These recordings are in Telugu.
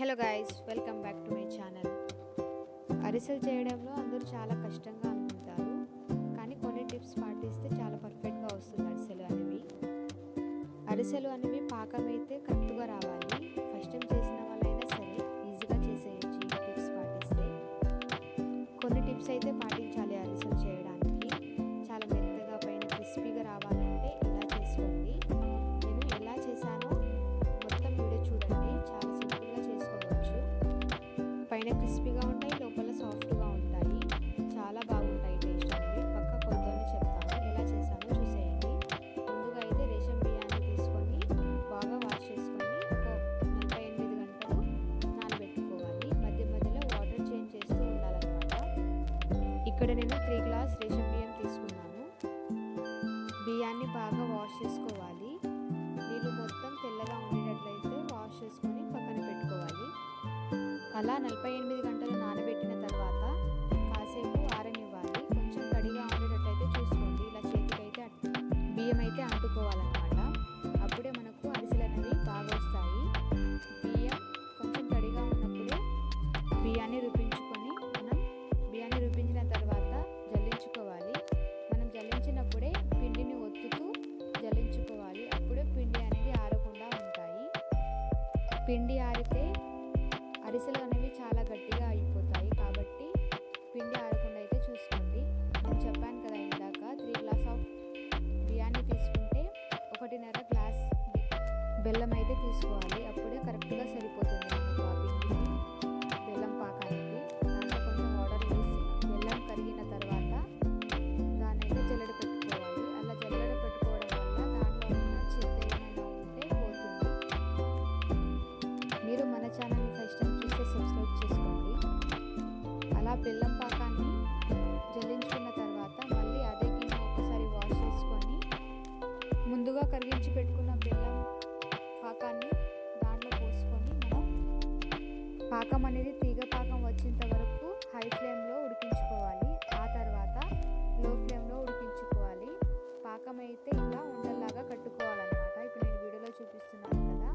Hello guys welcome back to my channel అరిసెలు చేయడంలో అందరూ చాలా కష్టంగా అనుకుంటారు. కానీ కొన్ని టిప్స్ పాటిస్తే చాలా పర్ఫెక్ట్గా వస్తుంది అరిసెలు అనేవి. అరిసెలు అనేవి పాకం అయితే కరెక్ట్గా రావాలి. ఫస్ట్ టైం చేసిన వాళ్ళైనా సరే ఈజీగా చేసేయచ్చు టిప్స్ పాటిస్తే. కొన్ని టిప్స్ అయితే పాటి ఇక్కడ నేను త్రీ గ్లాస్ రేషన్ బియ్యం తీసుకున్నాను. బియ్యాన్ని బాగా వాష్ చేసుకోవాలి. నీళ్ళు మొత్తం తెల్లగా ఉండేటట్లయితే వాష్ చేసుకొని పక్కన పెట్టుకోవాలి. అలా నలభై ఎనిమిది పిండి ఆరితే అరిసెలు అనేవి చాలా గట్టిగా అయిపోతాయి. కాబట్టి పిండి ఆరకుండా అయితే చూసుకోండి. నేను చెప్పాను కదా ఇందాక త్రీ గ్లాస్ ఆఫ్ బియ్యాన్ని తీసుకుంటే ఒకటిన్నర గ్లాస్ బెల్లం అయితే తీసుకోవాలి. అప్పుడే కరెక్ట్గా సరిపోతుంది. బెల్లం పాకాన్ని జల్లించుకున్న తర్వాత మళ్ళీ అదే గిన్నె ఒకసారి వాష్ చేసుకొని ముందుగా కరిగించి పెట్టుకున్న బెల్లం పాకాన్ని దాంట్లో పోసుకొని మనం పాకం అనేది తీగ పాకం వచ్చేంత వరకు హై ఫ్లేమ్లో ఉడికించుకోవాలి. ఆ తర్వాత లో ఫ్లేమ్లో ఉడికించుకోవాలి. పాకం అయితే ఇలా ఉండల్లాగా కట్టుకోవాలన్నమాట. ఇప్పుడు నేను వీడియోలో చూపిస్తున్నాను కదా.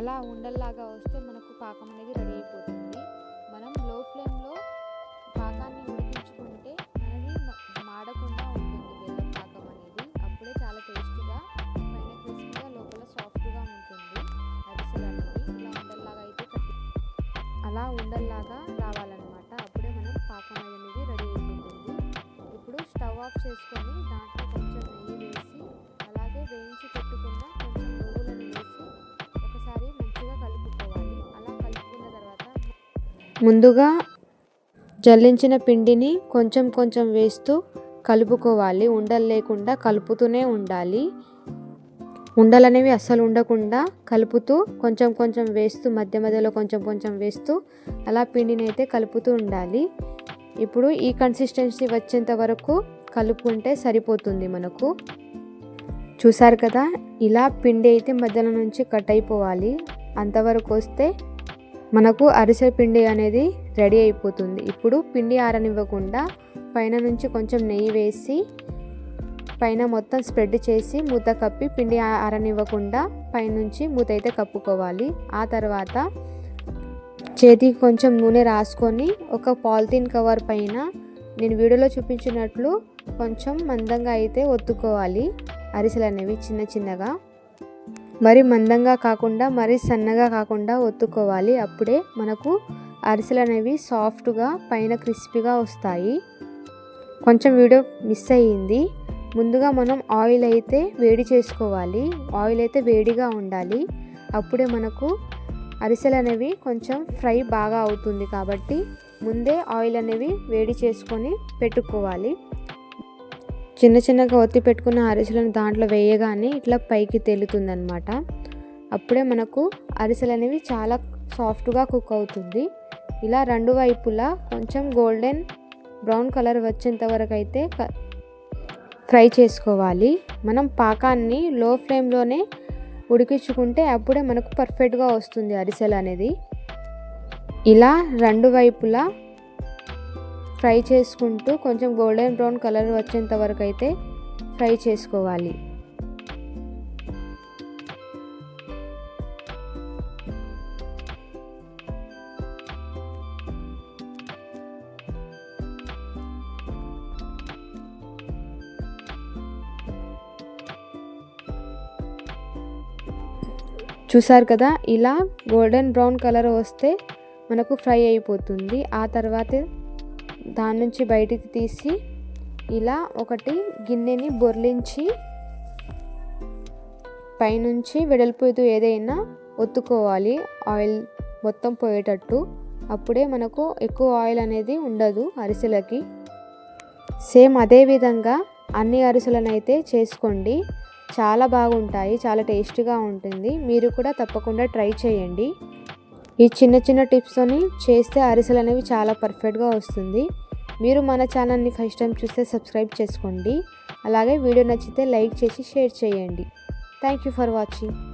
అలా ఉండల్లాగా వస్తే మనకు పాకం అనేది రెడీ అయిపోతుంది. అలా ఉండల్లాగా రావాలన్నమాట. అప్పుడే మనం పాకం అనేది రెడీ అయిపోతుంది. ఇప్పుడు స్టవ్ ఆఫ్ చేసుకొని దాంట్లో కొంచెం నెయ్యి వేసి అలాగే వేయించి పెట్టుకున్న కొంచెం నువ్వులను వేసి ఒకసారి మంచిగా కలుపుకోవాలి. అలా కలుపుకున్న తర్వాత ముందుగా జల్లించిన పిండిని కొంచెం కొంచెం వేస్తూ కలుపుకోవాలి. ఉండలు లేకుండా కలుపుతూనే ఉండాలి. ఉండలు అనేవి అస్సలు ఉండకుండా కలుపుతూ కొంచెం కొంచెం వేస్తూ మధ్య మధ్యలో కొంచెం కొంచెం వేస్తూ అలా పిండిని అయితే కలుపుతూ ఉండాలి. ఇప్పుడు ఈ కన్సిస్టెన్సీ వచ్చేంత వరకు కలుపుకుంటే సరిపోతుంది మనకు. చూసారు కదా ఇలా పిండి అయితే మధ్యలో నుంచి కట్ అయిపోవాలి. అంతవరకు వస్తే మనకు అరిసె పిండి అనేది రెడీ అయిపోతుంది. ఇప్పుడు పిండి ఆరనివ్వకుండా పైన నుంచి కొంచెం నెయ్యి వేసి పైన మొత్తం స్ప్రెడ్ చేసి మూత కప్పి పిండి ఆరనివ్వకుండా పైనుంచి మూత అయితే కప్పుకోవాలి. ఆ తర్వాత చేతికి కొంచెం నూనె రాసుకొని ఒక పాలిథీన్ కవర్ పైన నేను వీడియోలో చూపించినట్లు కొంచెం మందంగా అయితే ఒత్తుకోవాలి. అరిసెలు అనేవి చిన్న చిన్నగా. మరి మందంగా కాకుండా మరి సన్నగా కాకుండా ఒత్తుకోవాలి. అప్పుడే మనకు అరిసెలు అనేవి సాఫ్ట్గా పైన క్రిస్పీగా వస్తాయి. కొంచెం వీడియో మిస్ అయ్యింది. ముందుగా మనం ఆయిల్ అయితే వేడి చేసుకోవాలి. ఆయిల్ అయితే వేడిగా ఉండాలి. అప్పుడే మనకు అరిసెలు అనేవి కొంచెం ఫ్రై బాగా అవుతుంది కాబట్టి ముందే ఆయిల్ అనేవి వేడి చేసుకొని పెట్టుకోవాలి. చిన్న చిన్నగా ఒత్తి పెట్టుకున్న అరిసెలను దాంట్లో వేయగానే ఇట్లా పైకి తేలుతుందనమాట అప్పుడే మనకు అరిసెలు అనేవి చాలా సాఫ్ట్గా కుక్ అవుతుంది. ఇలా రెండు వైపులా కొంచెం గోల్డెన్ బ్రౌన్ కలర్ వచ్చేంత వరకు అయితే క- ఫ్రై చేసుకోవాలి. మనం పాకాన్ని లో ఫ్లేమ్లోనే ఉడికించుకుంటే అప్పుడే మనకు పర్ఫెక్ట్గా వస్తుంది అరిసెలు అనేది. ఇలా రెండు వైపులా ఫ్రై చేసుకుంటూ కొంచెం గోల్డెన్ బ్రౌన్ కలర్ వచ్చేంత వరకు అయితే ఫ్రై చేసుకోవాలి. చూసారు కదా ఇలా గోల్డెన్ బ్రౌన్ కలర్ వస్తే మనకు ఫ్రై అయిపోతుంది. ఆ తర్వాత దాని నుంచి బయటికి తీసి ఇలా ఒకటి గిన్నెని బొర్లించి పైనుంచి వెడల్పుతో ఏదైనా ఒత్తుకోవాలి. ఆయిల్ మొత్తం పోయేటట్టు. అప్పుడే మనకు ఎక్కువ ఆయిల్ అనేది ఉండదు అరిసెలకి. సేమ్ అదే విధంగా అన్ని అరిసెలను అయితే చేసుకోండి. చాలా బాగుంటాయి చాలా టేస్టీగా ఉంటుంది. మీరు కూడా తప్పకుండా ట్రై చేయండి. ఈ చిన్న చిన్న టిప్స్తోని చేస్తే అరిసెలు అనేవి చాలా పర్ఫెక్ట్గా వస్తుంది. మీరు మన ఛానల్ని ఫస్ట్ టైం చూస్తే సబ్స్క్రైబ్ చేసుకోండి. అలాగే వీడియో నచ్చితే లైక్ చేసి షేర్ చేయండి. Thank you for watching.